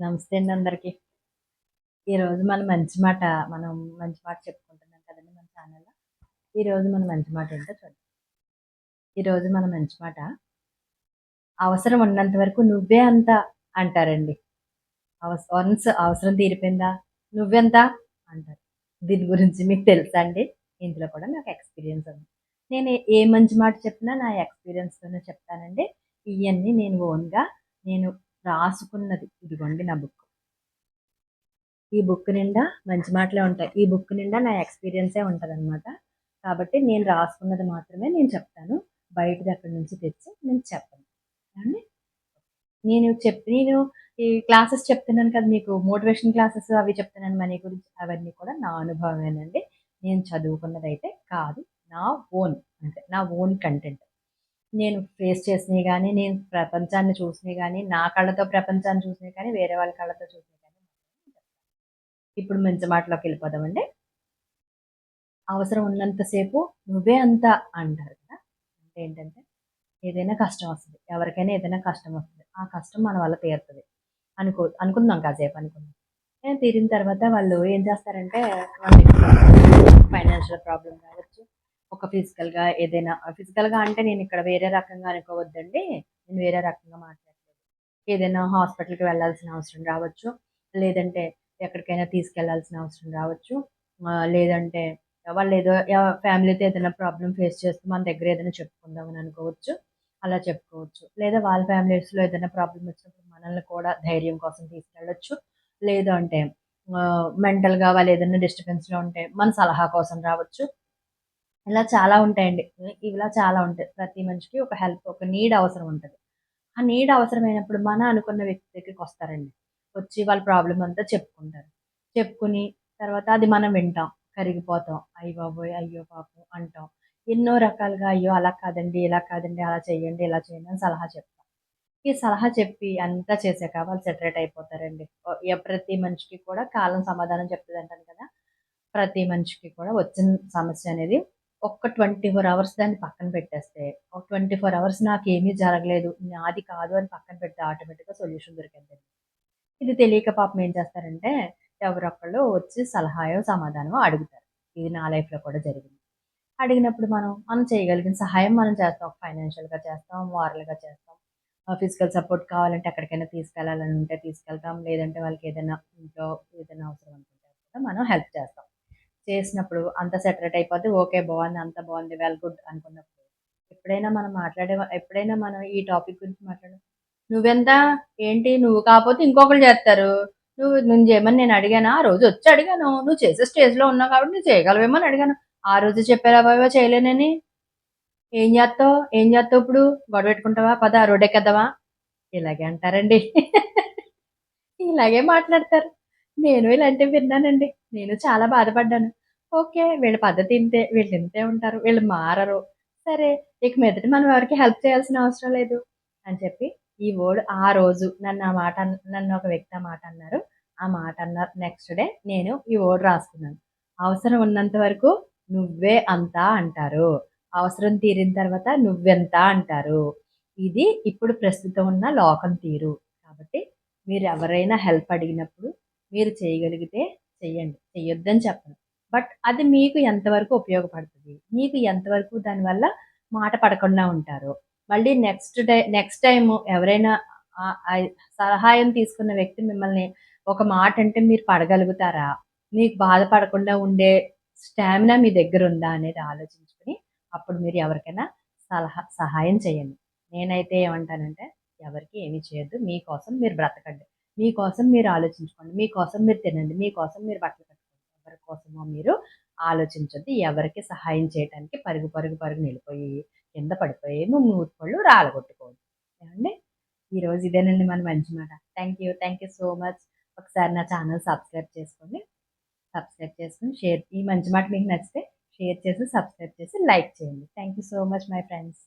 నమస్తే అండి అందరికి. ఈరోజు మన మంచి మాట మనం మంచి మాట చెప్పుకుంటున్నాం కదండి మన ఛానల్లో. ఈరోజు మన మంచి మాట ఏంటో చూద్దాం. ఈరోజు మన మంచి మాట అవసరం ఉన్నంత వరకు నువ్వే అంత అంటారండి. అవస వన్స్ అవసరం తీరిపోయిందా? నువ్వెంత? అంటారు. దీని గురించి మీకు తెలుసా అండి? ఇందులో కూడా నాకు ఎక్స్పీరియన్స్ ఉంది. నేను ఏ- మంచి మాట చెప్పినా నా ఎక్స్పీరియన్స్తోనే చెప్తానండి. ఇవన్నీ నేను ఓన్గా నేను రాసుకున్నది. ఇదిగోండి నా బుక్ ఈ బుక్ నిండా మంచి మాటలే ఉంటాయి. ఈ బుక్ నిండా నా ఎక్స్పీరియన్సే ఉంటుంది కాబట్టి నేను రాసుకున్నది మాత్రమే నేను చెప్తాను. బయటది అక్కడి నుంచి తెచ్చి నేను చెప్పను. అండి నేను చెప్పి నేను ఈ క్లాసెస్ చెప్తున్నాను కదా మీకు. మోటివేషన్ క్లాసెస్ అవి చెప్తున్నాను. మనీ గురించి అవన్నీ కూడా నా అనుభవమేనండి. నేను చదువుకున్నదైతే కాదు. నా ఓన్ అంటే నా ఓన్ కంటెంట్ నేను ఫేస్ చేసినవి కానీ నేను ప్రపంచాన్ని చూసినవి కానీ నా కళ్ళతో ప్రపంచాన్ని చూసినవి కానీ వేరే వాళ్ళ కళ్ళతో చూసినవి కానీ ఇప్పుడు మంచి మాటలోకి వెళ్ళిపోదామండి. అవసరం ఉన్నంతసేపు నువ్వే అంత అంటారు కదా. అంటే ఏంటంటే ఏదైనా కష్టం వస్తుంది. ఎవరికైనా ఏదైనా కష్టం వస్తుంది. ఆ కష్టం మన వల్ల తీరుతుంది. అనుకో అనుకుందాం కాసేపు అనుకుందాం. నేను తీరిన తర్వాత వాళ్ళు ఏం చేస్తారంటే ఫైనాన్షియల్ ప్రాబ్లం కావచ్చు ఒక ఫిజికల్గా ఏదైనా ఫిజికల్గా అంటే నేను ఇక్కడ వేరే రకంగా అనుకోవద్దండి. నేను వేరే రకంగా మాట్లాడలేదు. ఏదైనా హాస్పిటల్కి వెళ్ళాల్సిన అవసరం రావచ్చు. లేదంటే ఎక్కడికైనా తీసుకెళ్ళాల్సిన అవసరం రావచ్చు. లేదంటే వాళ్ళు ఏదో ఫ్యామిలీతో ఏదైనా ప్రాబ్లం ఫేస్ చేస్తే మన దగ్గర ఏదైనా చెప్పుకుందామని అనుకోవచ్చు. అలా చెప్పుకోవచ్చు. లేదా వాళ్ళ ఫ్యామిలీస్లో ఏదైనా ప్రాబ్లం వచ్చినప్పుడు మనల్ని కూడా ధైర్యం కోసం తీసుకెళ్ళచ్చు. లేదు అంటే మెంటల్గా వాళ్ళు ఏదైనా డిస్టర్బెన్స్లో ఉంటే మన సలహా కోసం రావచ్చు. ఇలా చాలా ఉంటాయండి. ఇలా చాలా ఉంటాయి. ప్రతి మనిషికి ఒక హెల్ప్ ఒక నీడ్ అవసరం ఉంటుంది. ఆ నీడ్ అవసరమైనప్పుడు మన అనుకున్న వ్యక్తి దగ్గరికి వస్తారండి. వచ్చి వాళ్ళ ప్రాబ్లం అంతా చెప్పుకుంటారు. చెప్పుకుని తర్వాత అది మనం వింటాం. కరిగిపోతాం. అయ్యో బాబోయ్ అయ్యో పాపం అంటాం. ఎన్నో రకాలుగా అయ్యో అలా కాదండి ఇలా కాదండి అలా చేయండి ఇలా చేయండి అని సలహా చెప్తాం. ఈ సలహా చెప్పి అంతా చేసాక వాళ్ళు సెటరేట్ అయిపోతారండి. ప్రతి మనిషికి కూడా కాలం సమాధానం చెప్తుంది అంటాను కదా. ప్రతి మనిషికి కూడా వచ్చిన సమస్య అనేది ఒక్క ట్వంటీ ఫోర్ అవర్స్ దాన్ని పక్కన పెట్టేస్తే ఒక ట్వంటీ ఫోర్ అవర్స్ నాకు ఏమీ జరగలేదు నాది కాదు అని పక్కన పెడితే ఆటోమేటిక్గా సొల్యూషన్ దొరికింది ఇది తెలియక పాపం ఏం చేస్తారంటే ఎవరొక్కళ్ళు వచ్చి సలహాయో సమాధానమో అడుగుతారు. ఇది నా లైఫ్లో కూడా జరిగింది. అడిగినప్పుడు మనం మనం చేయగలిగిన సహాయం మనం చేస్తాం. ఫైనాన్షియల్గా చేస్తాం మారల్గా చేస్తాం. ఫిజికల్ సపోర్ట్ కావాలంటే ఎక్కడికైనా తీసుకెళ్ళాలని ఉంటే తీసుకెళ్తాం. లేదంటే వాళ్ళకి ఏదైనా ఇంట్లో ఏదైనా అవసరం అనుకుంటే మనం హెల్ప్ చేస్తాం. చేసినప్పుడు అంత సెటరేట్ అయిపోతే ఓకే బాగుంది అంత బాగుంది వెల్ గుడ్ అనుకున్నప్పుడు. ఎప్పుడైనా మనం మాట్లాడే ఎప్పుడైనా మనం ఈ టాపిక్ గురించి మాట్లాడు నువ్వెంత ఏంటి నువ్వు కాకపోతే ఇంకొకరు చేస్తారు. నువ్వు నువ్వు చేయమని నేను అడిగాను? ఆ రోజు వచ్చి అడిగాను. నువ్వు చేసే స్టేజ్లో ఉన్నావు కాబట్టి నువ్వు చేయగలవేమో అని అడిగాను. ఆ రోజు చెప్పారా చేయలేనని? ఏం చేస్తావు? ఏం చేస్తావు ఇప్పుడు? గొడవ పెట్టుకుంటావా? పద రోడ్డెక్కేద్దామా ఇలాగే అంటారండి. ఇలాగే మాట్లాడతారు. నేను ఇలాంటివి విన్నానండి. నేను చాలా బాధపడ్డాను. ఓకే వీళ్ళ పద్ధతి ఇంతే వీళ్ళు ఇంతే ఉంటారు వీళ్ళు మారరు. సరే ఇక మీదట మనం ఎవరికి హెల్ప్ చేయాల్సిన అవసరం లేదు అని చెప్పి ఈ వర్డ్ ఆ రోజు నన్ను ఆ మాట అన్- నన్ను ఒక వ్యక్తి ఆ మాట అన్నారు. ఆ మాట అన్నారు నెక్స్ట్ డే నేను ఈ వర్డ్ రాసుకున్నాను అవసరం ఉన్నంత వరకు నువ్వే అంతా అంటారు. అవసరం తీరిన తర్వాత నువ్వెంత అంటారు? ఇది ఇప్పుడు ప్రస్తుతం ఉన్న లోకం తీరు. కాబట్టి మీరు ఎవరైనా హెల్ప్ అడిగినప్పుడు మీరు చేయగలిగితే చెయ్యండి. చెయ్యొద్దని చెప్పను. బట్ అది మీకు ఎంతవరకు ఉపయోగపడుతుంది? మీకు ఎంతవరకు దానివల్ల మాట పడకుండా ఉంటారు? మళ్ళీ నెక్స్ట్ డే నెక్స్ట్ టైం ఎవరైనా సహాయం తీసుకున్న వ్యక్తి మిమ్మల్ని ఒక మాట అంటే మీరు పడగలుగుతారా? మీకు బాధపడకుండా ఉండే స్టామినా మీ దగ్గర ఉందా అనేది ఆలోచించుకుని అప్పుడు మీరు ఎవరికైనా సలహా సహాయం చేయండి నేనైతే ఏమంటానంటే ఎవరికి ఏమీ చేయొద్దు. మీకోసం మీరు బ్రతకండి. మీకోసం మీరు ఆలోచించుకోండి. మీకోసం మీరు తినండి. మీకోసం మీరు బట్టలు కట్టుకోండి. ఎవరి కోసమో మీరు ఆలోచించొద్దు. ఎవరికి సహాయం చేయడానికి పరుగు పరుగు పరుగు నిలిపోయి కింద పడిపోయి మూతి పళ్ళు రాలగొట్టుకోండి ఏమండి? ఈరోజు ఇదేనండి మన మంచి మాట. Thank you thank you so much ఒకసారి నా ఛానల్ సబ్స్క్రైబ్ చేసుకోండి. సబ్స్క్రైబ్ చేసుకుని షేర్ ఈ మంచి మాట మీకు నచ్చితే షేర్ చేసి సబ్స్క్రైబ్ చేసి లైక్ చేయండి. Thank you so much my friends